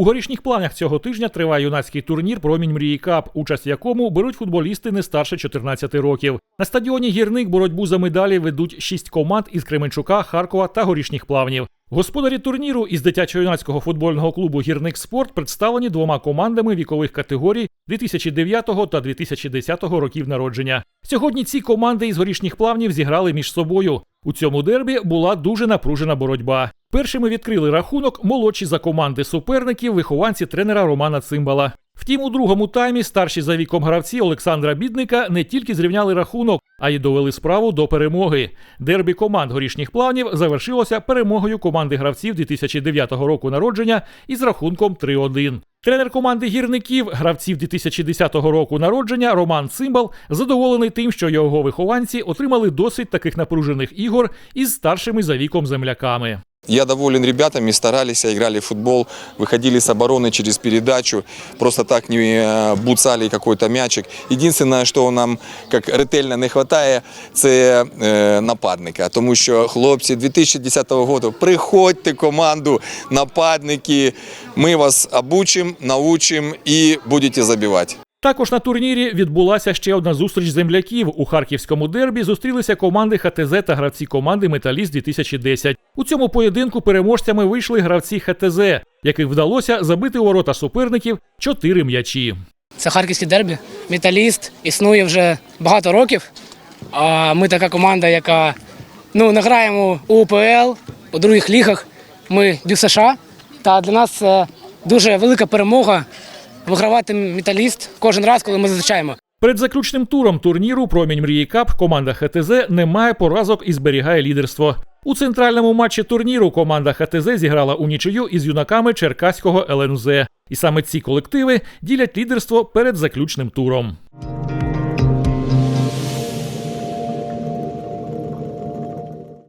У горішніх планах цього тижня триває юнацький турнір Промінь мрії Кап, участь в якому беруть футболісти не старше 14 років. На стадіоні гірник боротьбу за медалі ведуть шість команд із Кременчука, Харкова та горішніх плавнів. Господарі турніру із дитячо-юнацького футбольного клубу Гірник Спорт представлені двома командами вікових категорій 2009 та 2010 років народження. Сьогодні ці команди із горішніх плавнів зіграли між собою. У цьому дербі була дуже напружена боротьба. Першими відкрили рахунок молодші за команди суперників, вихованці тренера Романа Цимбала. Втім, у другому таймі старші за віком гравці Олександра Бідника не тільки зрівняли рахунок, а й довели справу до перемоги. Дербі команд горішніх плавнів завершилося перемогою команди гравців 2009 року народження із рахунком 3-1. Тренер команди гірників, гравців 2010 року народження Роман Цимбал задоволений тим, що його вихованці отримали досвід таких напружених ігор із старшими за віком земляками. Я доволен ребятами, старались, играли в футбол, выходили с обороны через передачу, просто так не э, буцали какой-то мячик. Единственное, що нам як ретельно не вистачає, це е, нападника. Тому що хлопці 2010 року, приходьте команду, нападники, ми вас обучимо, научимо і будете забивати. Також на турнірі відбулася ще одна зустріч земляків. У харківському дербі зустрілися команди ХТЗ та гравці команди Металіст 2010. У цьому поєдинку переможцями вийшли гравці ХТЗ, яких вдалося забити у ворота суперників чотири м'ячі. Це харківський дербі. Металіст існує вже багато років. А ми така команда, яка ну, не граємо у УПЛ, у других лігах. Ми Дю США. Та для нас це дуже велика перемога вигравати металіст кожен раз, коли ми зустрічаємо. Перед заключним туром турніру Промінь мрії Кап команда ХТЗ не має поразок і зберігає лідерство. У центральному матчі турніру команда ХТЗ зіграла у нічию із юнаками Черкаського ЛНЗ. І саме ці колективи ділять лідерство перед заключним туром.